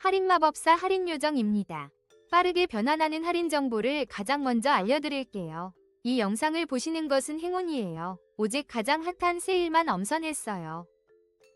할인 마법사 할인 요정입니다. 빠르게 변환하는 할인 정보를 가장 먼저 알려드릴게요. 이 영상을 보시는 것은 행운이에요. 오직 가장 핫한 세일만 엄선했어요.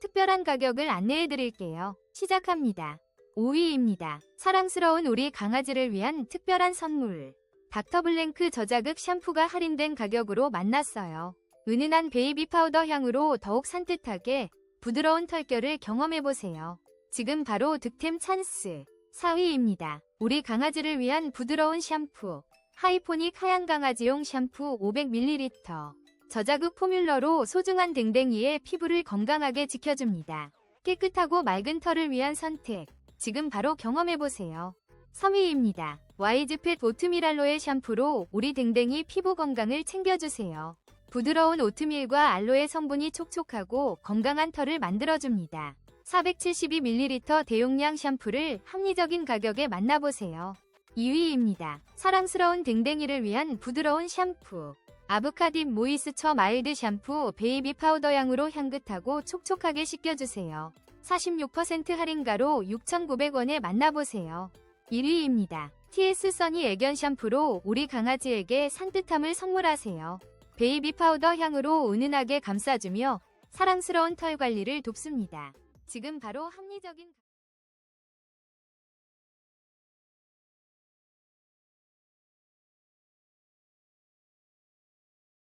특별한 가격을 안내해드릴게요. 시작합니다. 5위입니다. 사랑스러운 우리 강아지를 위한 특별한 선물. 닥터블랭크 저자극 샴푸가 할인된 가격으로 만났어요. 은은한 베이비 파우더 향으로 더욱 산뜻하게 부드러운 털결을 경험해보세요. 지금 바로 득템 찬스. 4위입니다. 우리 강아지를 위한 부드러운 샴푸. 하이포닉 하얀 강아지용 샴푸 500ml. 저자극 포뮬러로 소중한 댕댕이의 피부를 건강하게 지켜줍니다. 깨끗하고 맑은 털을 위한 선택. 지금 바로 경험해보세요. 3위입니다. 와이즈펫 오트밀 알로에 샴푸로 우리 댕댕이 피부 건강을 챙겨주세요. 부드러운 오트밀과 알로에 성분이 촉촉하고 건강한 털을 만들어줍니다. 472ml 대용량 샴푸를 합리적인 가격에 만나보세요. 2위입니다. 사랑스러운 댕댕이를 위한 부드러운 샴푸. 아브카딥 모이스처 마일드 샴푸 베이비 파우더 향으로 향긋하고 촉촉하게 씻겨주세요. 46% 할인가로 6,900원에 만나보세요. 1위입니다. TS 써니 애견 샴푸로 우리 강아지에게 산뜻함을 선물하세요. 베이비 파우더 향으로 은은하게 감싸주며 사랑스러운 털 관리를 돕습니다. 지금 바로 합리적인